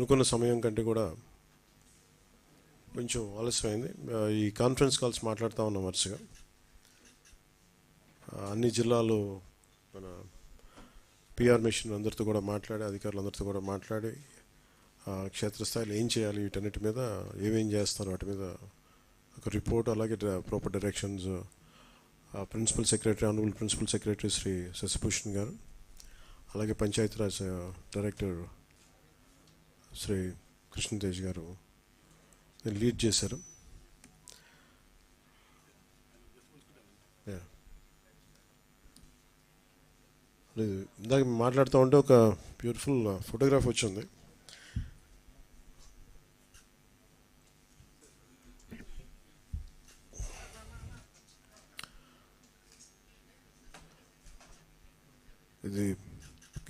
అనుకున్న సమయం కంటే కూడా కొంచెం ఆలస్యమైంది. ఈ కాన్ఫరెన్స్ కాల్స్ మాట్లాడుతూ ఉన్నాం వరుసగా. అన్ని జిల్లాలు మన పిఆర్ మిషన్ అందరితో కూడా మాట్లాడి అధికారులందరితో కూడా మాట్లాడి ఆ, క్షేత్రస్థాయిలో ఏం చేయాలి వీటన్నిటి మీద ఏమేం చేస్తారు వాటి మీద ఒక రిపోర్ట్ అలాగే proper directions principal secretary honourable principal secretary Shri Shashibhushan గారు అలాగే పంచాయతీరాజ్ డైరెక్టర్ శ్రీ కృష్ణతేజ్ గారు లీడ్ చేశారు. లేదు, ఇందాక మాట్లాడుతూ ఉంటే ఒక బ్యూటిఫుల్ ఫోటోగ్రాఫ్ uh, వచ్చింది. ఇది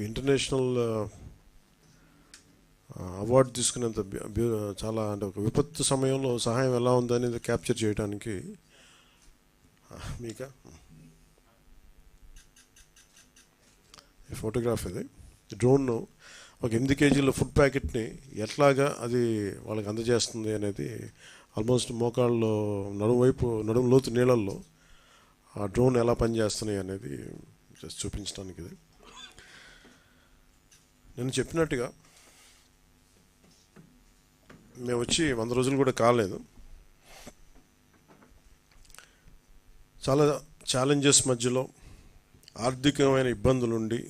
ఇంటర్నేషనల్ అవార్డు తీసుకునేంత చాలా అంటే ఒక విపత్తు సమయంలో సహాయం ఎలా ఉందనేది క్యాప్చర్ చేయడానికి మీక? ఫోటోగ్రాఫ్ ఇది. డ్రోన్ ఒక ఎనిమిది కేజీల ఫుడ్ ప్యాకెట్ని ఎట్లాగా అది వాళ్ళకి అందజేస్తుంది అనేది ఆల్మోస్ట్ మోకాళ్ళలో నడుము వైపు నడుము లోతు నీళ్ళల్లో ఆ డ్రోన్ ఎలా పనిచేస్తున్నాయి అనేది జస్ట్ చూపించడానికి ఇది. నేను చెప్పినట్టుగా మేము వచ్చి వంద రోజులు కూడా కాలేదు. చాలా ఛాలెంజెస్ మధ్యలో ఆర్థికమైన ఇబ్బందులుండి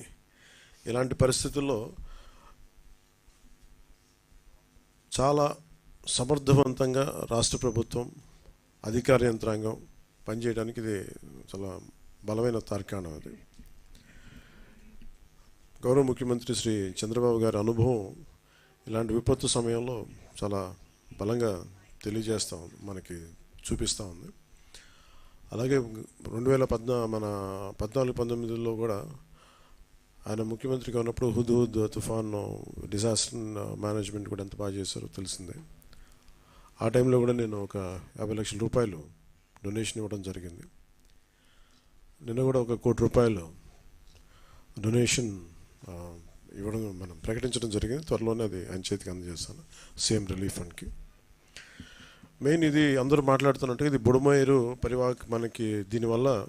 ఇలాంటి పరిస్థితుల్లో చాలా సమర్థవంతంగా రాష్ట్ర ప్రభుత్వం అధికార యంత్రాంగం పనిచేయడానికి ఇది చాలా బలమైన తార్కాణం అది. గౌరవ ముఖ్యమంత్రి శ్రీ చంద్రబాబు గారి అనుభవం ఇలాంటి విపత్తు సమయంలో చాలా బలంగా తెలియజేస్తూ ఉంది మనకి చూపిస్తూ ఉంది. అలాగే రెండు వేల పద్నా మన పద్నాలుగు పంతొమ్మిదిలో కూడా ఆయన ముఖ్యమంత్రిగా ఉన్నప్పుడు హుద్ హుద్ తుఫాన్ డిజాస్టర్ మేనేజ్మెంట్ కూడా ఎంత బాగా చేశారో తెలిసిందే. ఆ టైంలో కూడా నేను ఒక యాభై లక్షల రూపాయలు డొనేషన్ ఇవ్వడం జరిగింది. నిన్న కూడా ఒక కోటి రూపాయలు డొనేషన్ ఇవ్వడం మనం ప్రకటించడం జరిగింది. త్వరలోనే అది ఆయన చేతికి అందజేస్తాను. సీఎం రిలీఫ్ ఫండ్కి. మెయిన్ ఇది అందరూ మాట్లాడుతున్నట్టుగా ఇది బుడమేరు పరివాహక మనకి దీనివల్ల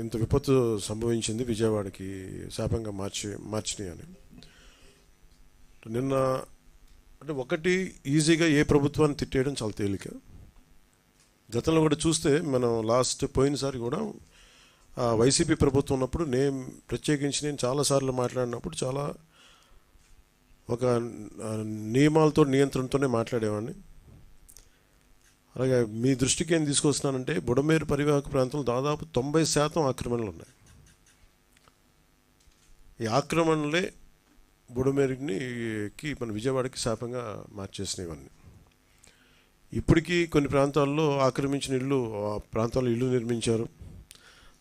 ఇంత విపత్తు సంభవించింది విజయవాడకి శాపంగా మార్చి మార్చినాయి అని. నిన్న అంటే ఒకటి ఈజీగా ఏ ప్రభుత్వాన్ని తిట్టేయడం చాలా తేలిక. గతంలో కూడా చూస్తే మనం లాస్ట్ పోయినసారి కూడా వైసీపీ ప్రభుత్వం ఉన్నప్పుడు నేను ప్రత్యేకించి నేను చాలాసార్లు మాట్లాడినప్పుడు చాలా ఒక నియమాలతో నియంత్రణతోనే మాట్లాడేవాడిని. అలాగే మీ దృష్టికి ఏం తీసుకొస్తున్నానంటే బుడమేరు పరివాహక ప్రాంతంలో దాదాపు తొంభై శాతం ఆక్రమణలు ఉన్నాయి. ఈ ఆక్రమణలే బుడమేరుని కి మన విజయవాడకి శాపంగా మార్చేసినవన్నీ. ఇప్పటికీ కొన్ని ప్రాంతాల్లో ఆక్రమించిన ఇల్లు ఆ ప్రాంతాల్లో ఇల్లు నిర్మించారు.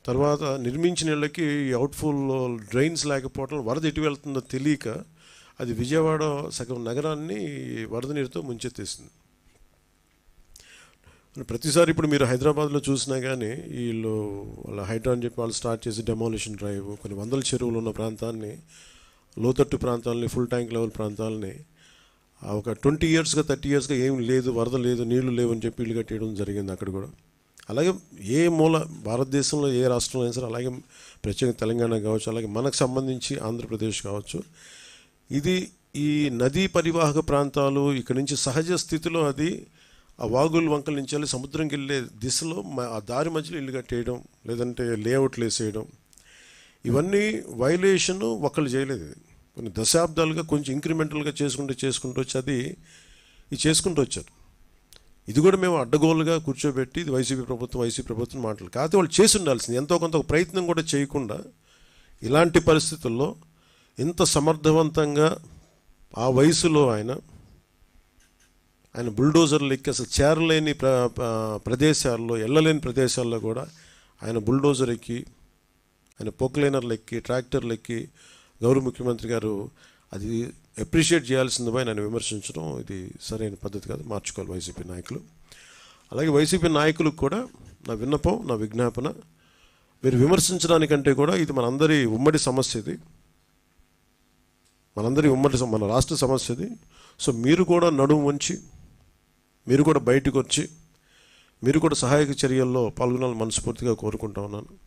తర్వాత నిర్మించిన ఇళ్ళకి అవుట్ఫుల్ డ్రైన్స్ లేకపోవడం వరద ఎటు వెళ్తుందో తెలియక అది విజయవాడ సగం నగరాన్ని వరద నీరుతో ముంచెత్తేసింది. ప్రతిసారి ఇప్పుడు మీరు హైదరాబాద్లో చూసినా కానీ వీళ్ళు వాళ్ళ హైడ్రా అని చెప్పి వాళ్ళు స్టార్ట్ చేసి డెమాలిషన్ డ్రైవ్ కొన్ని వందల చెరువులు ఉన్న ప్రాంతాన్ని లోతట్టు ప్రాంతాలని ఫుల్ ట్యాంక్ లెవెల్ ప్రాంతాలని ఆ ఒక ట్వంటీ ఇయర్స్గా థర్టీ ఇయర్స్గా ఏం లేదు వరద లేదు నీళ్ళు లేవు అని చెప్పి ఇల్లు కట్టేయడం జరిగింది అక్కడ కూడా. అలాగే ఏ మూల భారతదేశంలో ఏ రాష్ట్రంలో అయినా సరే అలాగే ప్రత్యేకంగా తెలంగాణ కావచ్చు అలాగే మనకు సంబంధించి ఆంధ్రప్రదేశ్ కావచ్చు. ఇది ఈ నదీ పరివాహక ప్రాంతాలు ఇక్కడ నుంచి సహజ స్థితిలో అది ఆ వాగులు వంకల నుంచి వెళ్ళి సముద్రంకి వెళ్ళే దిశలో మ- ఆ దారి మధ్యలో ఇల్లు కట్టేయడం లేదంటే లేఅవుట్లు వేసేయడం. ఇవన్నీ వైలేషన్ ఒకళ్ళు చేయలేదు ఇది. కొన్ని దశాబ్దాలుగా కొంచెం ఇంక్రిమెంటల్గా చేసుకుంటూ చేసుకుంటూ వచ్చి అది ఇది చేసుకుంటూ వచ్చారు. ఇది కూడా మేము అడ్డగోలుగా కూర్చోబెట్టి ఇది వైసీపీ ప్రభుత్వం వైసీపీ ప్రభుత్వం మాటలు. కాదు వాళ్ళు చేసి ఉండాల్సింది. ఎంతో కొంత ప్రయత్నం కూడా చేయకుండా ఇలాంటి పరిస్థితుల్లో ఇంత సమర్థవంతంగా ఆ వయసులో ఆయన ఆయన బుల్డోజర్లు ఎక్కి అసలు చేరలేని ప్ర ప్రదేశాల్లో వెళ్ళలేని ప్రదేశాల్లో కూడా ఆయన బుల్డోజర్ ఎక్కి ఆయన పోక్లైనర్లు ఎక్కి ట్రాక్టర్లు ఎక్కి గౌరవ ముఖ్యమంత్రి గారు అది అప్రిషియేట్ చేయాల్సింది నన్ను విమర్శించడం ఇది సరైన పద్ధతి కాదు. మార్చుకోవాలి వైసీపీ నాయకులు. అలాగే వైసీపీ నాయకులకు కూడా నా విన్నపం నా విజ్ఞాపన మీరు విమర్శించడానికంటే కూడా ఇది మనందరి ఉమ్మడి సమస్య ఇది. మనందరి ఉమ్మడి మన రాష్ట్ర సమస్య ఇది. సో మీరు కూడా నడుము వంచి మీరు కూడా బయటకు వచ్చి మీరు కూడా సహాయక చర్యల్లో పాల్గొనాలని మనస్ఫూర్తిగా కోరుకుంటా ఉన్నాను.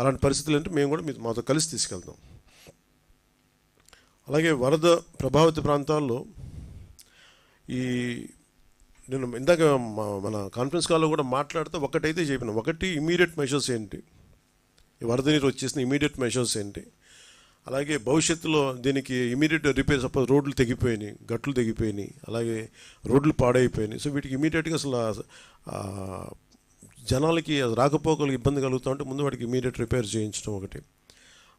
అలాంటి పరిస్థితులు అంటే మేము కూడా మీతో మాతో కలిసి తీసుకెళ్తాం. అలాగే వరద ప్రభావిత ప్రాంతాల్లో ఈ నేను ఇందాక మన కాన్ఫరెన్స్ కాల్లో కూడా మాట్లాడితే ఒకటైతే చెప్పిన ఒకటి ఇమీడియట్ మెషర్స్ ఏంటి? ఈ వరద నీరు వచ్చేసిన ఇమీడియట్ మెషర్స్ ఏంటి? అలాగే భవిష్యత్తులో దీనికి ఇమీడియట్ రిపేర్ సపోజ్ రోడ్లు తెగిపోయినాయి గట్లు తెగిపోయినాయి అలాగే రోడ్లు పాడైపోయినాయి. సో వీటికి ఇమీడియట్గా అసలు జనాలకి రాకపోకలు ఇబ్బంది కలుగుతూ ఉంటే ముందు వాటికి ఇమీడియట్ రిపేర్ చేయించడం ఒకటి.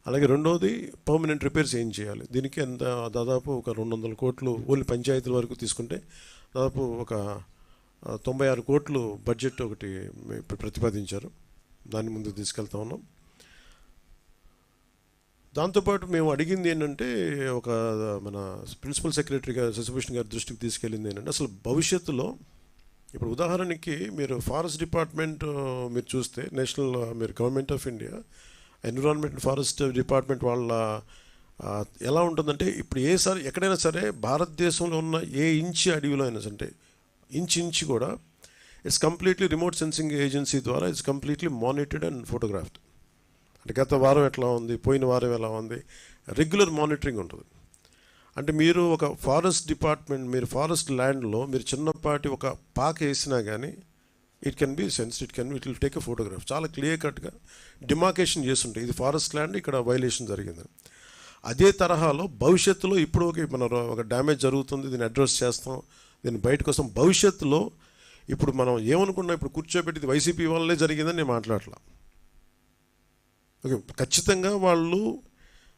అలాగే రెండవది పర్మనెంట్ రిపేర్స్ ఏం చేయాలి దీనికి ఎంత దాదాపు ఒక రెండు వందల కోట్లు ఓన్లీ పంచాయతీల వరకు తీసుకుంటే దాదాపు ఒక తొంభై ఆరు కోట్లు బడ్జెట్ ఒకటి ప్రతిపాదించారు. దాన్ని ముందుకు తీసుకెళ్తా ఉన్నాం. దాంతోపాటు మేము అడిగింది ఏంటంటే ఒక మన ప్రిన్సిపల్ సెక్రటరీ గారు శశిభూషణ్ గారి దృష్టికి తీసుకెళ్ళింది ఏంటంటే అసలు భవిష్యత్తులో ఇప్పుడు ఉదాహరణకి మీరు ఫారెస్ట్ డిపార్ట్మెంట్ మీరు చూస్తే నేషనల్ మీరు government of India environment forest department వాళ్ళ ఎలా ఉంటుందంటే ఇప్పుడు ఏ సార్ ఎక్కడైనా సరే భారతదేశంలో ఉన్న ఏ ఇంచి అడవిలో అయినా సరే ఇంచ్ ఇంచి కూడా it's completely remote sensing agency ద్వారా it's completely monitored and photographed అంటే గత వారం ఎట్లా ఉంది పోయిన వారం ఎలా ఉంది రెగ్యులర్ మానిటరింగ్ ఉంటుంది. అంటే మీరు ఒక ఫారెస్ట్ డిపార్ట్మెంట్ మీరు ఫారెస్ట్ ల్యాండ్లో మీరు చిన్నపాటి ఒక పాక వేసినా కానీ it can be sense it can it will take a photograph చాలా క్లియర్ కట్గా డిమార్కేషన్ చేస్తుంటాయి ఇది ఫారెస్ట్ ల్యాండ్ ఇక్కడ వైలేషన్ జరిగింది. అదే తరహాలో భవిష్యత్తులో ఇప్పుడు ఒక మన ఒక డ్యామేజ్ జరుగుతుంది దీన్ని అడ్రస్ చేస్తాం దీన్ని బయటకు వస్తాం. భవిష్యత్తులో ఇప్పుడు మనం ఏమనుకున్నాం ఇప్పుడు కూర్చోబెట్టి వైసీపీ వల్లనే జరిగిందని నేను మాట్లాడలా. ఓకే ఖచ్చితంగా వాళ్ళు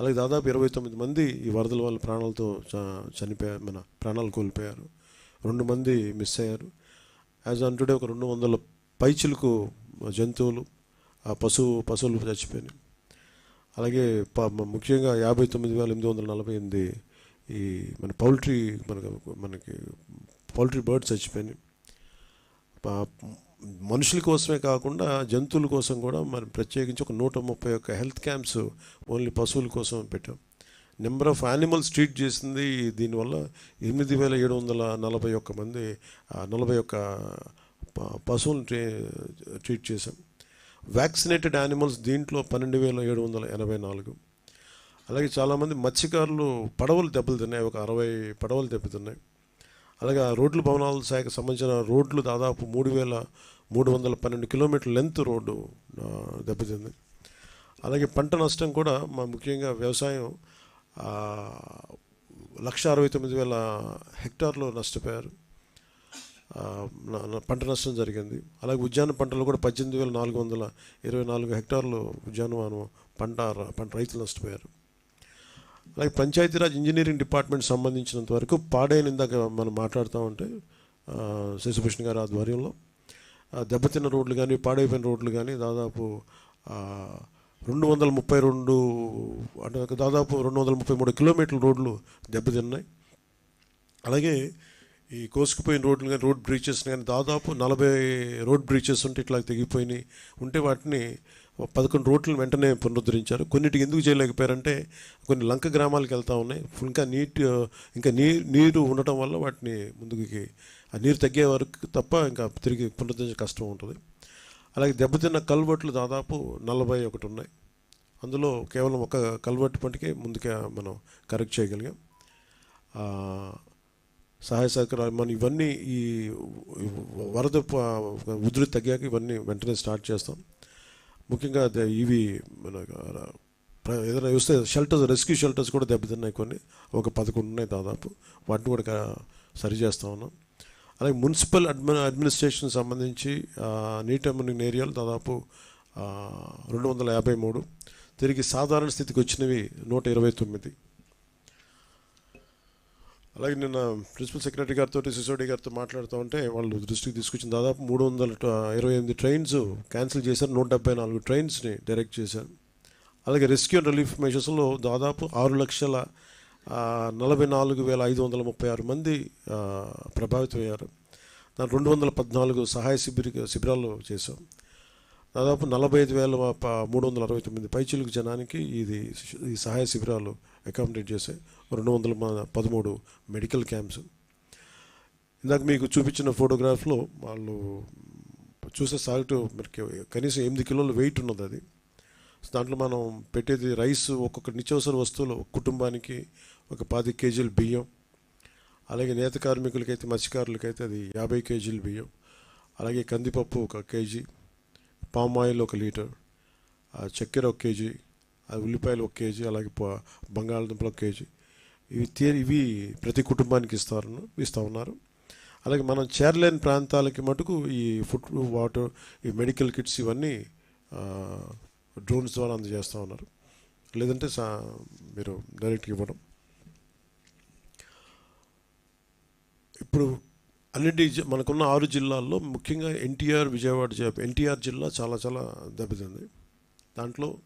అలాగే దాదాపు ఇరవై తొమ్మిది మంది ఈ వరదల వల్ల ప్రాణాలతో చ- చనిపోయారు మన ప్రాణాలు కోల్పోయారు. రెండు మంది మిస్ అయ్యారు. యాజ్ ఆన్ టుడే ఒక రెండు వందల పైచిలకు జంతువులు ఆ పశువు పశువులు చచ్చిపోయినాయి. అలాగే ప- ముఖ్యంగా యాభై తొమ్మిది వేల ఎనిమిది వందల నలభై ఎనిమిది ఈ మన పౌల్ట్రీ మనకు మనకి పౌల్ట్రీ బర్డ్స్ చచ్చిపోయినాయి. మనుషుల కోసమే కాకుండా జంతువుల కోసం కూడా మనం ప్రత్యేకించి ఒక నూట ముప్పై ఒక్క హెల్త్ క్యాంప్స్ ఓన్లీ పశువుల కోసం పెట్టాం. నెంబర్ ఆఫ్ యానిమల్స్ ట్రీట్ చేసింది దీనివల్ల ఎనిమిది వేల ఏడు వందల నలభై ఒక్క మంది నలభై ఒక్క ప- పశువులను ట్రీ- ట్రీట్ చేశాం. వ్యాక్సినేటెడ్ యానిమల్స్ దీంట్లో పన్నెండు వేల ఏడు వందల ఎనభై నాలుగు. అలాగే చాలామంది మత్స్యకారులు పడవలు దెబ్బతిన్నాయి ఒక అరవై పడవలు దెబ్బతిన్నాయి. అలాగే ఆ రోడ్లు భవనాల శాఖకు సంబంధించిన రోడ్లు దాదాపు మూడు వేల మూడు వందల పన్నెండు కిలోమీటర్ల లెంత్ రోడ్డు దెబ్బతింది. అలాగే పంట నష్టం కూడా మా ముఖ్యంగా వ్యవసాయం లక్ష అరవై తొమ్మిది వేల హెక్టార్లు నష్టపోయారు. పంట నష్టం జరిగింది. అలాగే ఉద్యాన పంటలు కూడా పద్దెనిమిది వేల నాలుగు వందల ఇరవై నాలుగు హెక్టార్లు ఉద్యానవనం పంట పంట రైతులు నష్టపోయారు. అలాగే పంచాయతీరాజ్ ఇంజనీరింగ్ డిపార్ట్మెంట్ సంబంధించినంత వరకు పాడైన ఇందాక మనం మాట్లాడుతూ ఉంటే శశిభూషణ్ గారి ఆధ్వర్యంలో దెబ్బతిన్న రోడ్లు కానీ పాడైపోయిన రోడ్లు కానీ దాదాపు రెండు వందల ముప్పై రెండు అంటే దాదాపు రెండు వందల ముప్పై మూడు కిలోమీటర్ల రోడ్లు దెబ్బతిన్నాయి. అలాగే ఈ కోసుకుపోయిన రోడ్లు కానీ రోడ్ బ్రీచెస్ కానీ దాదాపు నలభై రోడ్ బ్రీచెస్ ఉంటే ఇట్లా తెగిపోయినాయి. ఉంటే వాటిని పదకొండు రోడ్లను వెంటనే పునరుద్ధరించారు. కొన్నిటికి ఎందుకు చేయలేకపోయారంటే కొన్ని లంక గ్రామాలకు వెళ్తూ ఉన్నాయి. ఇంకా నీట్ ఇంకా నీ నీరు ఉండటం వల్ల వాటిని ముందుకి ఆ నీరు తగ్గే వరకు తప్ప ఇంకా తిరిగి పునరుద్ధరించే కష్టం ఉంటుంది. అలాగే దెబ్బతిన్న కల్వర్ట్లు దాదాపు నలభై ఒకటి ఉన్నాయి. అందులో కేవలం ఒక కల్వర్ట్ పంటికే ముందుకే మనం కరెక్ట్ చేయగలిగాం. సహాయ సహకారాలు మనం ఇవన్నీ ఈ వరద ఉధృతి తగ్గాక ఇవన్నీ వెంటనే స్టార్ట్ చేస్తాం. ముఖ్యంగా ఇవి మన ఏదైనా చూస్తే షెల్టర్స్ రెస్క్యూ షెల్టర్స్ కూడా దెబ్బతిన్నాయి కొన్ని. ఒక పదకొండు ఉన్నాయి దాదాపు. వాటిని కూడా సరి చేస్తూ ఉన్నాం. అలాగే మున్సిపల్ అడ్మి అడ్మినిస్ట్రేషన్ సంబంధించి ఆ, నీటి అమ్మునింగ్ ఏరియాలు దాదాపు రెండు వందల యాభై మూడు. తిరిగి సాధారణ స్థితికి వచ్చినవి నూట ఇరవై తొమ్మిది. అలాగే నిన్న ప్రిన్సిపల్ సెక్రటరీ గారితో సిసోడి గారితో మాట్లాడుతూ ఉంటే వాళ్ళు దృష్టికి తీసుకొచ్చిన దాదాపు మూడు వందల ఇరవై ఎనిమిది ట్రైన్స్ క్యాన్సిల్ చేశారు. నూట డెబ్బై నాలుగు ట్రైన్స్ని డైరెక్ట్ చేశారు. అలాగే రెస్క్యూ అండ్ రిలీఫ్ మెషర్స్లో దాదాపు ఆరు లక్షల నలభై నాలుగు వేల ఐదు వందల ముప్పై ఆరు మంది ప్రభావితమయ్యారు దాని రెండు వందల పద్నాలుగు సహాయ శిబిర శిబిరాలు చేశాం. దాదాపు నలభై ఐదు వేల మూడు వందల అరవై తొమ్మిది పైచిలుకు జనానికి ఇది ఈ సహాయ శిబిరాలు అకామిడేట్ చేశాయి. రెండు వందల పదమూడు మెడికల్ క్యాంప్స్. ఇందాక మీకు చూపించిన ఫోటోగ్రాఫ్లో వాళ్ళు చూసే సాల్ట్ మీరు కనీసం ఎనిమిది కిలోల వెయిట్ ఉన్నది అది. దాంట్లో మనం పెట్టేది రైస్ ఒక్కొక్క నిత్యావసర వస్తువులు కుటుంబానికి ఒక పది కేజీలు బియ్యం అలాగే నేత కార్మికులకైతే మత్స్యకారులకైతే అది యాభై కేజీలు బియ్యం అలాగే కందిపప్పు ఒక కేజీ పామ్ ఆయిల్ ఒక లీటర్ ఆ చక్కెర ఒక కేజీ ఆ ఉల్లిపాయలు ఒక కేజీ అలాగే బంగాళదుంపలు ఒక కేజీ. ఇవి తీ ఇవి ప్రతి కుటుంబానికి ఇస్తారు ఇస్తూ ఉన్నారు. అలాగే మనం చేరలేని ప్రాంతాలకి మటుకు ఈ ఫుడ్ వాటర్ ఈ మెడికల్ కిట్స్ ఇవన్నీ డ్రోన్స్ ద్వారా అందజేస్తూ ఉన్నారు. లేదంటే సా మీరు డైరెక్ట్గా ఇవ్వడం. ఇప్పుడు అన్నిటి జి- మనకున్న ఆరు జిల్లాల్లో ముఖ్యంగా ఎన్టీఆర్ విజయవాడ ఎన్టీఆర్ జిల్లా చాలా చాలా దెబ్బతింది. దాంట్లో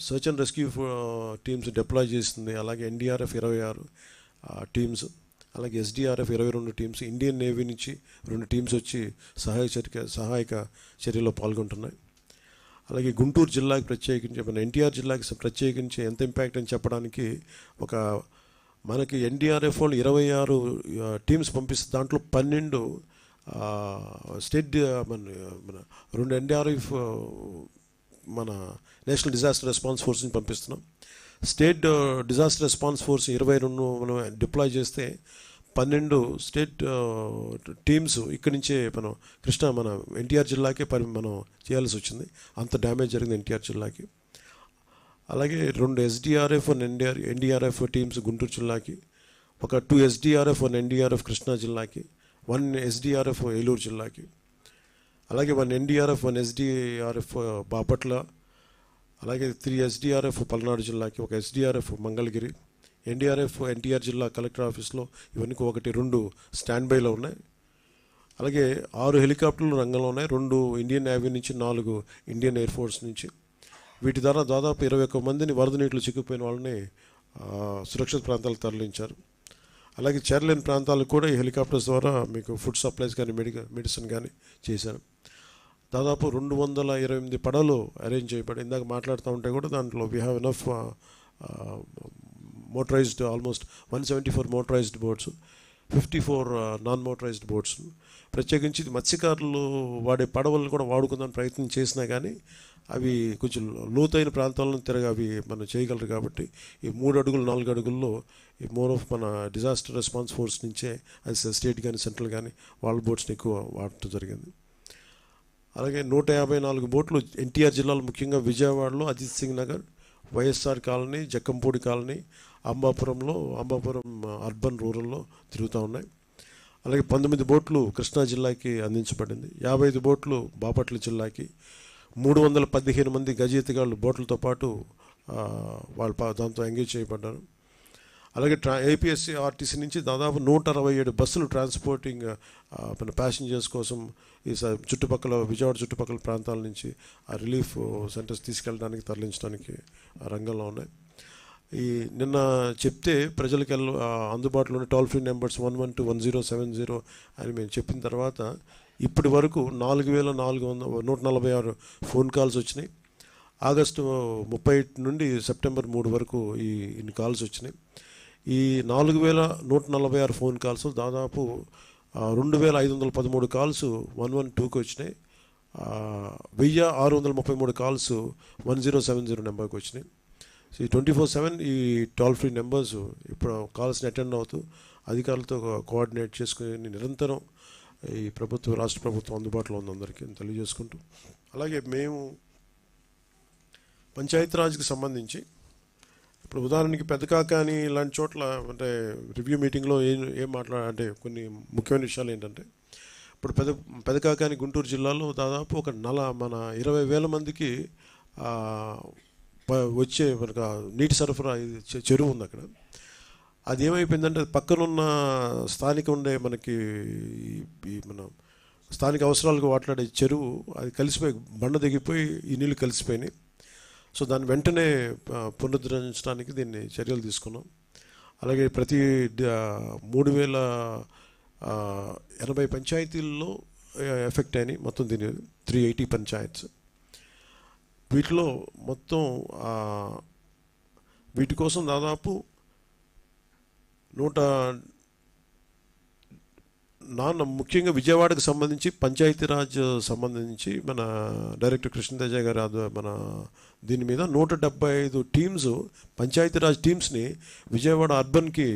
search and rescue teams deploy చేసింది. అలాగే ఎన్డీఆర్ఎఫ్ ఇరవై ఆరు టీమ్స్. అలాగే ఎస్డీఆర్ఎఫ్ ఇరవై రెండు టీమ్స్. ఇండియన్ నేవీ నుంచి రెండు టీమ్స్ వచ్చి సహాయ చర్య సహాయక చర్యలో పాల్గొంటున్నాయి. అలాగే గుంటూరు జిల్లాకి ప్రత్యేకించి మన ఎన్టీఆర్ జిల్లాకి ప్రత్యేకించి ఎంత ఇంపాక్ట్ అని చెప్పడానికి ఒక మనకి ఎన్డీఆర్ఎఫ్ వాళ్ళు ఇరవై ఆరు టీమ్స్ పంపిస్తే దాంట్లో పన్నెండు స్టేట్ మన మన రెండు ఎన్డీఆర్ఎఫ్ మన నేషనల్ డిజాస్టర్ రెస్పాన్స్ ఫోర్స్ని పంపిస్తున్నాం. స్టేట్ డిజాస్టర్ రెస్పాన్స్ ఫోర్స్ ఇరవై రెండు మనం డిప్లాయ్ చేస్తే పన్నెండు స్టేట్ టీమ్స్ ఇక్కడి నుంచే మనం కృష్ణా మన ఎన్టీఆర్ జిల్లాకే పరి మనం చేయాల్సి వచ్చింది. అంత డ్యామేజ్ జరిగింది ఎన్టీఆర్ జిల్లాకి. అలాగే రెండు SDRF one NDR NDRF teams Guntur జిల్లాకి ఒక two SDRF one NDRF Krishna జిల్లాకి వన్ ఎస్డిఆర్ఎఫ్ ఏలూరు జిల్లాకి. అలాగే one NDRF one SDRF Bapatla అలాగే త్రీ ఎస్డిఆర్ఎఫ్ పల్నాడు జిల్లాకి ఒక ఎస్డిఆర్ఎఫ్ మంగళగిరి. ఎన్డీఆర్ఎఫ్ ఎన్టీఆర్ జిల్లా కలెక్టర్ ఆఫీస్లో ఇవన్నీ ఒకటి రెండు స్టాండ్ బైలో ఉన్నాయి. అలాగే ఆరు హెలికాప్టర్లు రంగంలో ఉన్నాయి. రెండు ఇండియన్ నేవీ నుంచి నాలుగు ఇండియన్ ఎయిర్ ఫోర్స్ నుంచి. వీటి ద్వారా దాదాపు ఇరవై ఒక్క మందిని వరద నీటిలో చిక్కుపోయిన వాళ్ళని సురక్షిత ప్రాంతాలకు తరలించారు. అలాగే చేరలేని ప్రాంతాలకు కూడా ఈ హెలికాప్టర్స్ ద్వారా మీకు ఫుడ్ సప్లైస్ కానీ మెడికల్ మెడిసిన్ కానీ చేశారు. దాదాపు రెండు వందల ఇరవై ఎనిమిది పడవలు అరేంజ్ చేయబడి ఇందాక మాట్లాడుతూ ఉంటే కూడా దాంట్లో we have enough motorised almost one seventy four motorised boats fifty four non motorised boats ప్రత్యేకించి మత్స్యకారులు వాడే పడవలను కూడా వాడుకుందాం ప్రయత్నం చేసినా కానీ అవి కొంచెం లోతైన ప్రాంతాలను తిరగ అవి మనం చేయగలరు కాబట్టి ఈ మూడు అడుగులు నాలుగు అడుగుల్లో ఈ మోర్ ఆఫ్ మన డిజాస్టర్ రెస్పాన్స్ ఫోర్స్ నుంచే అది స్టేట్ కానీ సెంట్రల్ కానీ వాళ్ళ బోట్స్ని ఎక్కువ వాడటం జరిగింది. అలాగే నూట యాభై నాలుగు బోట్లు ఎన్టీఆర్ జిల్లాలో ముఖ్యంగా విజయవాడలో Ajit Singh Nagar YSR colony Jakkampudi colony అంబాపురంలో Ambapuram urban రూరల్లో తిరుగుతూ ఉన్నాయి. అలాగే పంతొమ్మిది బోట్లు కృష్ణా జిల్లాకి అందించబడింది. యాభై ఐదు బోట్లు బాపట్ల జిల్లాకి మూడు వందల పదిహేను మంది గజయితగాళ్ళు బోట్లతో పాటు వాళ్ళ వాళ్ళు దాంతో ఎంగేజ్ చేయబడ్డారు. అలాగే ట్రా ఏపీఎస్సీ ఆర్టీసీ నుంచి దాదాపు నూట అరవై ఏడు బస్సులు ట్రాన్స్పోర్టింగ్ మన ప్యాసింజర్స్ కోసం ఈ చుట్టుపక్కల విజయవాడ చుట్టుపక్కల ప్రాంతాల నుంచి ఆ రిలీఫ్ సెంటర్స్ తీసుకెళ్ళడానికి తరలించడానికి ఆ రంగంలో ఉన్నాయి. ఈ నిన్న చెప్తే ప్రజలకు అందుబాటులో ఉన్న toll free numbers one one two one zero seven zero అని మేము చెప్పిన తర్వాత ఇప్పటి వరకు నాలుగు వేల నాలుగు వంద నూట నలభై ఆరు ఫోన్ కాల్స్ వచ్చినాయి. ఆగస్టు ముప్పై నుండి సెప్టెంబర్ మూడు వరకు ఈ ఇన్ని కాల్స్ వచ్చినాయి. ఈ నాలుగు వేల నూట నలభై ఆరు ఫోన్ కాల్స్ దాదాపు రెండు వేల ఐదు వందల పదమూడు కాల్స్ వన్ వన్ టూకి వచ్చినాయి. వెయ్యి ఆరు వందల ముప్పై మూడు calls one zero seven zero నెంబర్కి వచ్చినాయి. సో ఈ ట్వంటీ ఫోర్ సెవెన్ ఈ టోల్ ఫ్రీ నెంబర్స్ ఇప్పుడు కాల్స్ని అటెండ్ అవుతూ అధికారులతో కోఆర్డినేట్ చేసుకుని నిరంతరం ఈ ప్రభుత్వం రాష్ట్ర ప్రభుత్వం అందుబాటులో ఉంది అందరికీ తెలియజేసుకుంటూ. అలాగే మేము పంచాయతీరాజ్కి సంబంధించి ఇప్పుడు ఉదాహరణకి పెదకాకాని ఇలాంటి చోట్ల అంటే రివ్యూ మీటింగ్లో ఏం ఏం మాట్లా అంటే కొన్ని ముఖ్యమైన విషయాలు ఏంటంటే ఇప్పుడు పెద్ద పెదకాకాని గుంటూరు జిల్లాలో దాదాపు ఒక నల మన ఇరవై వేల మందికి వచ్చే మనకు నీటి సరఫరా చెరువు ఉంది అక్కడ. అది ఏమైపోయిందంటే పక్కనున్న స్థానిక ఉండే మనకి ఈ- మన స్థానిక అవసరాలకు వాట్లాడే చెరువు అది కలిసిపోయి బండ దిగిపోయి ఈ నీళ్ళు కలిసిపోయినాయి. సో దాన్ని వెంటనే పునరుద్ధరించడానికి దీన్ని చర్యలు తీసుకున్నాం. అలాగే ప్రతి మూడు వేల ఎనభై పంచాయతీల్లో ఎఫెక్ట్ అయినాయి మొత్తం దీని త్రీ ఎయిటీ పంచాయత్స్. వీటిలో మొత్తం వీటి కోసం దాదాపు నూట నాన్న ముఖ్యంగా విజయవాడకు సంబంధించి పంచాయతీరాజ్ సంబంధించి మన డైరెక్టర్ కృష్ణతేజ గారు మన దీని మీద నూట డెబ్బై ఐదు టీమ్స్ పంచాయతీరాజ్ టీమ్స్ని విజయవాడ అర్బన్కి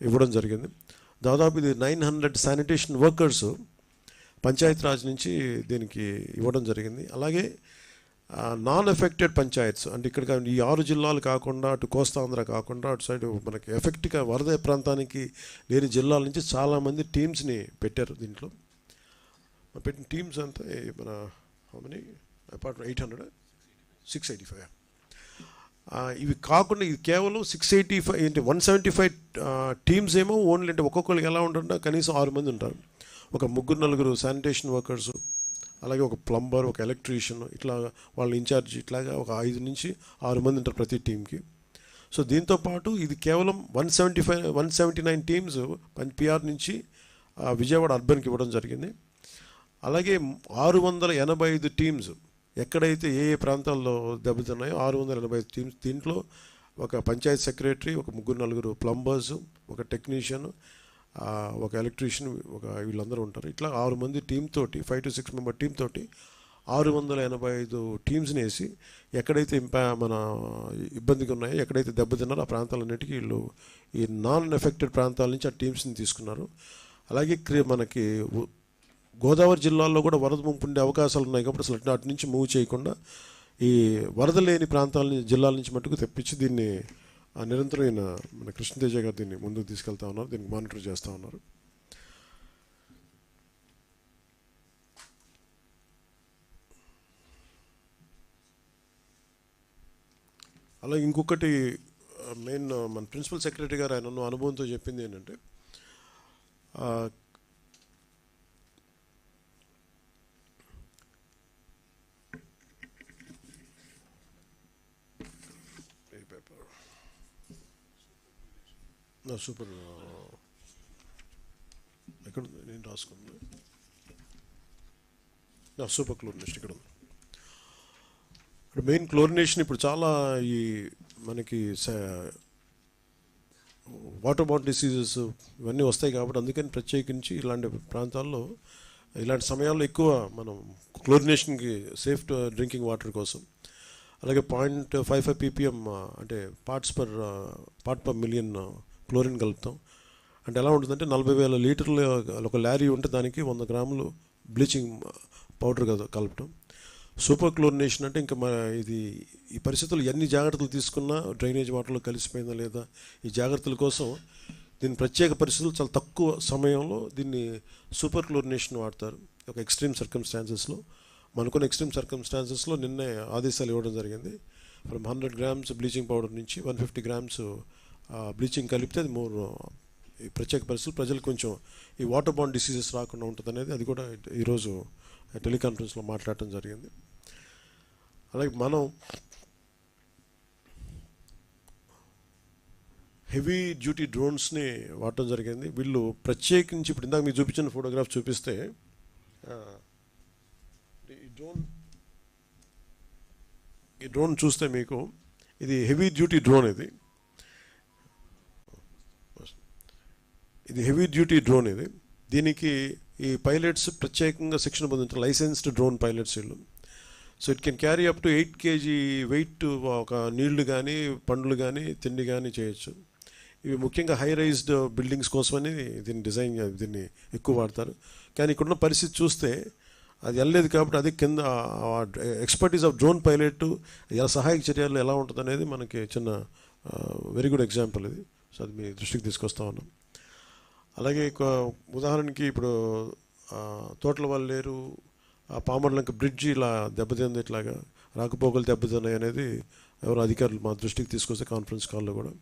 ఇవ్వడం జరిగింది. దాదాపు ఇది nine hundred sanitation workers Panchayati Raj నుంచి దీనికి ఇవ్వడం జరిగింది. అలాగే నాన్ ఎఫెక్టెడ్ పంచాయత్స్. అంటే ఇక్కడ ఈ ఆరు జిల్లాలు కాకుండా అటు కోస్తాంధ్ర కాకుండా అటు సైడ్ మనకి ఎఫెక్ట్గా వరద ప్రాంతానికి లేని జిల్లాల నుంచి చాలామంది టీమ్స్ని పెట్టారు దీంట్లో. పెట్టిన టీమ్స్ అంతా మన money apart eight hundred six eighty five ఇవి కాకుండా ఇది కేవలం సిక్స్ ఎయిటీ ఫైవ్ ఏంటి వన్ సెవెంటీ ఫైవ్ టీమ్స్ ఏమో ఓన్లీ అంటే ఒక్కొక్కరికి ఎలా ఉంటుందో కనీసం ఆరు మంది ఉంటారు. ఒక ముగ్గురు నలుగురు శానిటేషన్ వర్కర్స్ అలాగే ఒక ప్లంబర్ ఒక ఎలక్ట్రీషియన్ ఇట్లా వాళ్ళ ఇన్ఛార్జ్ ఇట్లాగా ఒక ఐదు నుంచి ఆరు మంది ఉంటారు ప్రతి టీంకి సో దీంతో పాటు ఇది కేవలం one seventy five one seventy nine teams PR నుంచి విజయవాడ అర్బన్కి ఇవ్వడం జరిగింది. అలాగే ఆరు వందల ఎనభై ఐదు టీమ్స్ ఎక్కడైతే ఏ ఏ ప్రాంతాల్లో దెబ్బతిన్నాయో ఆరు వందల ఎనభై ఐదు టీమ్స్ దీంట్లో ఒక పంచాయత్ సెక్రటరీ ఒక ముగ్గురు నలుగురు ప్లంబర్స్ ఒక టెక్నీషియన్ ఒక ఎలక్ట్రీషియన్ ఒక వీళ్ళందరూ ఉంటారు. ఇట్లా ఆరు మంది టీం తోటి five to six member team తోటి ఆరు వందల ఎనభై ఐదు టీమ్స్ని వేసి ఎక్కడైతే ఇంపా మన ఇబ్బందిగా ఉన్నాయో ఎక్కడైతే దెబ్బతిన్నారో ఆ ప్రాంతాలన్నిటికీ వీళ్ళు ఈ నాన్ ఎఫెక్టెడ్ ప్రాంతాల నుంచి ఆ టీమ్స్ని తీసుకున్నారు. అలాగే క్రి- మనకి గోదావరి జిల్లాల్లో కూడా వరద ముంపు ఉండే అవకాశాలు ఉన్నాయి కాబట్టి అసలు అటు నుంచి మూవ్ చేయకుండా ఈ వరద లేని ప్రాంతాల జిల్లాల నుంచి మట్టుకు తెప్పించి దీన్ని ఆ నిరంతరం ఈయన మన కృష్ణతేజ గారు దీన్ని ముందుకు తీసుకెళ్తా ఉన్నారు దీన్ని మానిటర్ చేస్తూ ఉన్నారు. అలాగే ఇంకొకటి మెయిన్ మన ప్రిన్సిపల్ సెక్రటరీ గారు ఆయన అనుభవంతో చెప్పింది ఏంటంటే ఆ, నా సూపర్. ఎక్కడ ఉంది? నేను రాసుకుంది. నా సూపర్ క్లోరినేషన్ ఇక్కడ ఉంది. ఇక్కడ మెయిన్ క్లోరినేషన్ ఇప్పుడు చాలా ఈ మనకి వాటర్ బాండ్ డిసీజెస్ ఇవన్నీ వస్తాయి కాబట్టి అందుకని ప్రత్యేకించి ఇలాంటి ప్రాంతాల్లో ఇలాంటి సమయాల్లో ఎక్కువ మనం క్లోరినేషన్కి సేఫ్ డ్రింకింగ్ వాటర్ కోసం. అలాగే పాయింట్ ఫైవ్ ఫైవ్ పీపీఎం అంటే parts per part per million chlorine కలుపుతాం. అంటే ఎలా ఉంటుందంటే నలభై వేల లీటర్లు ఒక లారీ ఉంటే దానికి వంద గ్రాములు బ్లీచింగ్ పౌడర్ కదా కలపటం సూపర్ క్లోరినేషన్ అంటే ఇంకా మన ఇది ఈ పరిస్థితులు ఎన్ని జాగ్రత్తలు తీసుకున్నా డ్రైనేజ్ వాటర్లో కలిసిపోయిందా లేదా ఈ జాగ్రత్తల కోసం దీని ప్రత్యేక పరిస్థితులు చాలా తక్కువ సమయంలో దీన్ని సూపర్ క్లోరినేషన్ వాడతారు. ఒక ఎక్స్ట్రీమ్ సర్కమ్స్టాన్సెస్లో మనకున్న ఎక్స్ట్రీమ్ సర్కమ్స్టాన్సెస్లో నిన్నే ఆదేశాలు ఇవ్వడం జరిగింది. From hundred grams bleaching powder నుంచి వన్ ఫిఫ్టీ గ్రామ్స్ బ్లీచింగ్ కలిపితే అది మోర్ ఈ ప్రత్యేక పరిస్థితులు ప్రజలకు కొంచెం ఈ వాటర్ బాండ్ డిసీజెస్ రాకుండా ఉంటుంది అనేది అది కూడా ఈరోజు టెలికాన్ఫరెన్స్లో మాట్లాడటం జరిగింది. అలాగే మనం హెవీ డ్యూటీ డ్రోన్స్ని వాడటం జరిగింది. వీళ్ళు ప్రత్యేకించి ఇప్పుడు ఇందాక మీకు చూపించిన ఫోటోగ్రాఫ్ చూపిస్తే ఈ డ్రోన్ ఈ డ్రోన్ చూస్తే మీకు ఇది హెవీ డ్యూటీ డ్రోన్ ఇది. ఇది హెవీ డ్యూటీ డ్రోన్ ఇది. దీనికి ఈ పైలట్స్ ప్రత్యేకంగా శిక్షణ పొందిన లైసెన్స్డ్ డ్రోన్ పైలట్స్ వీళ్ళు. So it can carry up to eight KG weight ఒక నీళ్ళు కానీ పండ్లు కానీ తిండి కానీ చేయొచ్చు. ఇవి ముఖ్యంగా హై రైజ్డ్ బిల్డింగ్స్ కోసమని దీన్ని డిజైన్ దీన్ని ఎక్కువ వాడతారు. కానీ ఇక్కడున్న పరిస్థితి చూస్తే అది వెళ్ళలేదు కాబట్టి అది కింద ఎక్స్పర్టీస్ ఆఫ్ డ్రోన్ పైలట్ ఎలా సహాయక చర్యలు ఎలా ఉంటుంది అనేది మనకి చిన్న వెరీ గుడ్ ఎగ్జాంపుల్ ఇది. సో అది మీ దృష్టికి తీసుకొస్తా ఉన్నాం. అలాగే ఉదాహరణకి ఇప్పుడు తోటల వాళ్ళు లేరు ఆ పామర్లంక బ్రిడ్జి ఇలా దెబ్బతింది ఇట్లాగా రాకపోకలు దెబ్బతిన్నాయి అనేది ఎవరు అధికారులు మా దృష్టికి తీసుకొస్తే కాన్ఫరెన్స్ కాల్లో కూడా.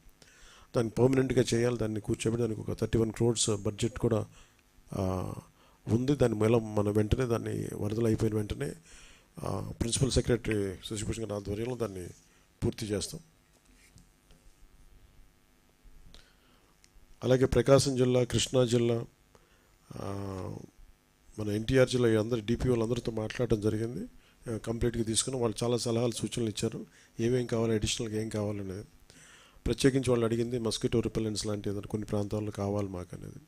దాన్ని పర్మనెంట్గా చేయాలి దాన్ని కూర్చోబెట్టి దానికి ఒక థర్టీ వన్ క్రోడ్స్ బడ్జెట్ కూడా ఉంది. దాని మేళం మన వెంటనే దాన్ని వరదలు అయిపోయిన వెంటనే ప్రిన్సిపల్ సెక్రటరీ శశిభూషణ్ గారి ఆధ్వర్యంలో దాన్ని పూర్తి చేస్తాం. అలాగే ప్రకాశం జిల్లా కృష్ణా జిల్లా మన ఎన్టీఆర్ జిల్లా అందరు డిపిఓలు అందరితో మాట్లాడడం జరిగింది. కంప్లీట్గా తీసుకుని వాళ్ళు చాలా సలహాలు సూచనలు ఇచ్చారు. ఏమేం కావాలి అడిషనల్గా ఏం కావాలనేది ప్రత్యేకించి వాళ్ళు అడిగింది మస్కిటో రిపెలెంట్స్ లాంటి ఏదైనా కొన్ని ప్రాంతాల్లో కావాలి మాకు అనేది.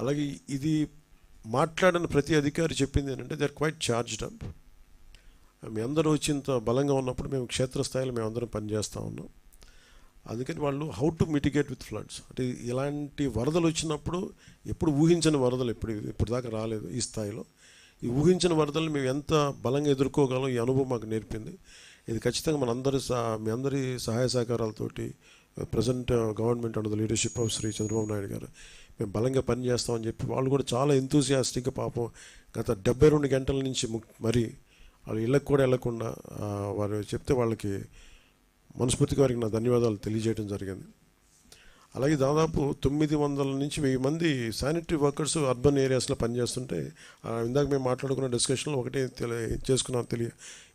అలాగే ఇది మాట్లాడిన ప్రతి అధికారి చెప్పింది ఏంటంటే they are quite charged up మీ అందరూ వచ్చి ఇంత బలంగా ఉన్నప్పుడు మేము క్షేత్రస్థాయిలో మేము అందరం పనిచేస్తూ ఉన్నాం. అందుకని వాళ్ళు how to mitigate with floods అంటే ఇలాంటి వరదలు వచ్చినప్పుడు ఎప్పుడు ఊహించని వరదలు ఇప్పుడు ఇప్పటిదాకా రాలేదు ఈ స్థాయిలో. ఈ ఊహించిన వరదలు మేము ఎంత బలంగా ఎదుర్కోగలం ఈ అనుభవం మాకు నేర్పింది. ఇది ఖచ్చితంగా మనందరి సహ మీ అందరి సహాయ సహకారాలతోటి present government under the leadership of Shri Chandrababu Naidu గారు మేము బలంగా పనిచేస్తామని చెప్పి వాళ్ళు కూడా చాలా ఎంతూసియాస్టిక్గా పాపం గత డెబ్బై రెండు గంటల నుంచి ము- మరి వాళ్ళు ఇళ్ళకు కూడా వెళ్ళకుండా uh, వారు చెప్తే వాళ్ళకి మనస్ఫూర్తిగా వారికి నా ధన్యవాదాలు తెలియజేయడం జరిగింది. అలాగే దాదాపు తొమ్మిది వందల నుంచి వెయ్యి మంది శానిటరీ వర్కర్స్ అర్బన్ ఏరియాస్లో పనిచేస్తుంటే ఆ, ఇందాక మేము మాట్లాడుకున్న డిస్కషన్లో ఒకటే తెలి చేసుకున్నాం తెలియ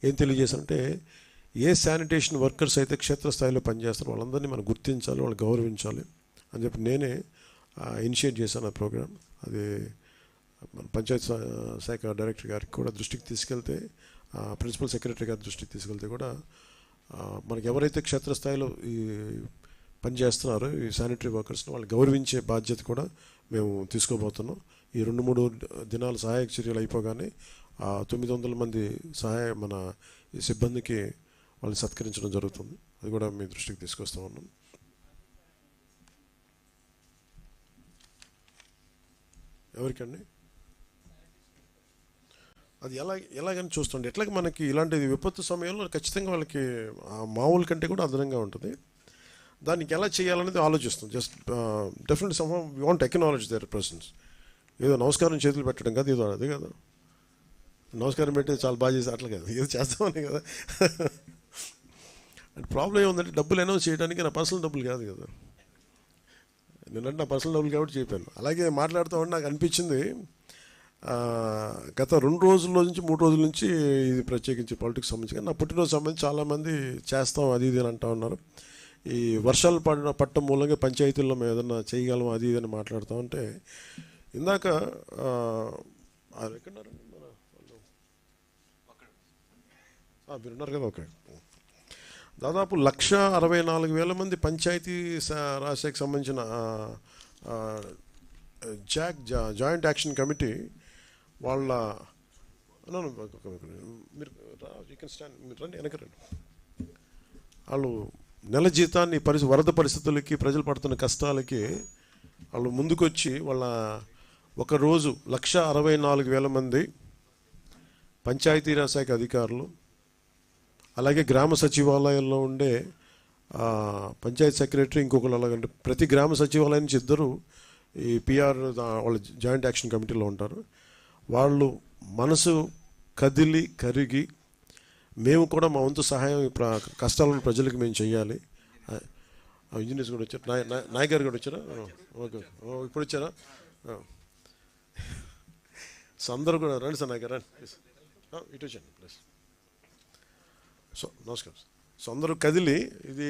ఏం తెలియజేసంటే ఏ శానిటేషన్ వర్కర్స్ అయితే క్షేత్రస్థాయిలో పనిచేస్తారో వాళ్ళందరినీ మనం గుర్తించాలి వాళ్ళు గౌరవించాలి అని చెప్పి నేనే ఇనిషియేట్ చేశాను ఆ ప్రోగ్రామ్. అది మన పంచాయత్ శాఖ డైరెక్టర్ గారికి కూడా దృష్టికి తీసుకెళ్తే ఆ, ప్రిన్సిపల్ సెక్రటరీ గారి దృష్టికి తీసుకెళ్తే కూడా మనకి ఎవరైతే క్షేత్రస్థాయిలో ఈ పనిచేస్తున్నారో ఈ శానిటరీ వర్కర్స్ని వాళ్ళు గౌరవించే బాధ్యత కూడా మేము తీసుకోబోతున్నాం. ఈ రెండు మూడు దినాలు సహాయక చర్యలు అయిపోగానే ఆ తొమ్మిది వందల మంది సహాయ మన సిబ్బందికి వాళ్ళు సత్కరించడం జరుగుతుంది. అది కూడా మీ దృష్టికి తీసుకొస్తా ఉన్నాం. ఎవరికండి? అది ఎలా ఎలాగని చూస్తుండే. ఎట్లాగ మనకి ఇలాంటి విపత్తు సమయంలో ఖచ్చితంగా వాళ్ళకి మామూలు కంటే కూడా అదనంగా ఉంటుంది. దానికి ఎలా చేయాలనేది ఆలోచిస్తుంది. Just definite some we want ecology there persons ఏదో నమస్కారం చేతులు పెట్టడం కదా ఏదో అదే కదా. నమస్కారం పెట్టి చాలా బాగా చేసి అట్లా కదా. ఏదో చేస్తామని కదా. అంటే ప్రాబ్లం ఏముందంటే డబ్బులు అనౌన్స్ చేయడానికి నా పర్సనల్ డబ్బులు కాదు కదా. నేనంటే నా పర్సనల్ డబ్బులు కాబట్టి చెప్పాను. అలాగే మాట్లాడుతూ ఉంటే నాకు అనిపించింది గత రెండు రోజుల నుంచి మూడు రోజుల నుంచి ఇది ప్రత్యేకించి పాలిటిక్స్ సంబంధించి నా పుట్టినరోజు సంబంధించి చాలామంది చేస్తాం అది ఇది అని అంటూ ఉన్నారు. ఈ వర్షాలు పడిన పట్టం మూలంగా పంచాయతీల్లో మేము ఏదన్నా చేయగలం అది ఇది అని మాట్లాడుతూ ఉంటే ఇందాక ఆ, ఎక్కడున్నారు? మీరు కదా ఓకే. దాదాపు లక్ష అరవై నాలుగు వేల మంది పంచాయతీ స- సంబంధించిన జాక్ జాయింట్ యాక్షన్ కమిటీ వాళ్ళ మీరు యూ కెన్ స్టాండ్ మీరు రండి వెనక రండి. వాళ్ళు నెల జీతాన్ని పరిస్థితి వరద పరిస్థితులకి ప్రజలు పడుతున్న కష్టాలకి వాళ్ళు ముందుకొచ్చి వాళ్ళ ఒక రోజు లక్ష అరవై నాలుగు వేల మంది పంచాయతీరాజ్ శాఖ అధికారులు అలాగే గ్రామ సచివాలయంలో ఉండే పంచాయత్ సెక్రటరీ ఇంకొకరు అలాగంటే ప్రతి గ్రామ సచివాలయం నుంచి ఇద్దరు ఈ పిఆర్ వాళ్ళ జాయింట్ యాక్షన్ కమిటీలో ఉంటారు. వాళ్ళు మనసు కదిలి కరిగి మేము కూడా మా వంతు సహాయం కష్టాలను ప్రజలకు మేము చేయాలి ఆ, ఇంజనీర్స్ కూడా వచ్చారు. నాయ గారు కూడా వచ్చారా? ఓకే. ఇప్పుడు వచ్చారా? సో అందరూ కూడా రండి సార్ నాయక్ గారు రండి. ప్లీజ్. ఇటు వచ్చాను ప్లీజ్. సో నమస్కారం సో అందరూ కదిలి ఇది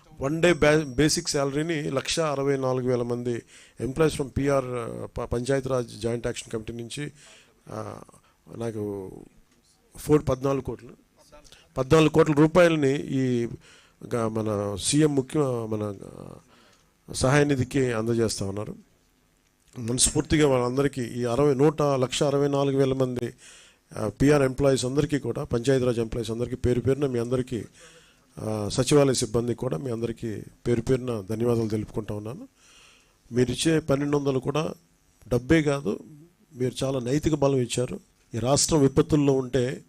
One day basic శాలరీని లక్ష అరవై నాలుగు వేల మంది employees from PR Panchayati Raj joint action committee నుంచి నాకు ఫోర్ పద్నాలుగు కోట్లు పద్నాలుగు కోట్ల రూపాయలని ఈ గ- మన సీఎం ముఖ్య మన సహాయ నిధికి అందజేస్తా ఉన్నారు. మనస్ఫూర్తిగా వాళ్ళందరికీ ఈ అరవై నూట లక్ష అరవై నాలుగు వేల మంది పిఆర్ ఎంప్లాయీస్ అందరికీ కూడా పంచాయతీరాజ్ ఎంప్లాయీస్ అందరికీ పేరు పేరున మీ అందరికీ సచివాలయ సిబ్బంది కూడా మీ అందరికీ పేరు పేరున ధన్యవాదాలు తెలుపుకుంటా ఉన్నాను. మీరు ఇచ్చే పన్నెండు వందలు కూడా డబ్బే కాదు మీరు చాలా నైతిక బలం ఇచ్చారు. ఈ రాష్ట్రం విపత్తుల్లో ఉంటే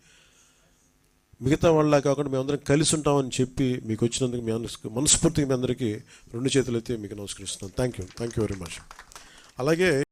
మిగతా వాళ్ళ కాకుండా మేమందరం కలిసి ఉంటామని చెప్పి మీకు వచ్చినందుకు మీ అందరికి మనస్ఫూర్తిగా మీ అందరికీ రెండు చేతులు మీకు నమస్కరిస్తున్నాను. Thank you thank you very much అలాగే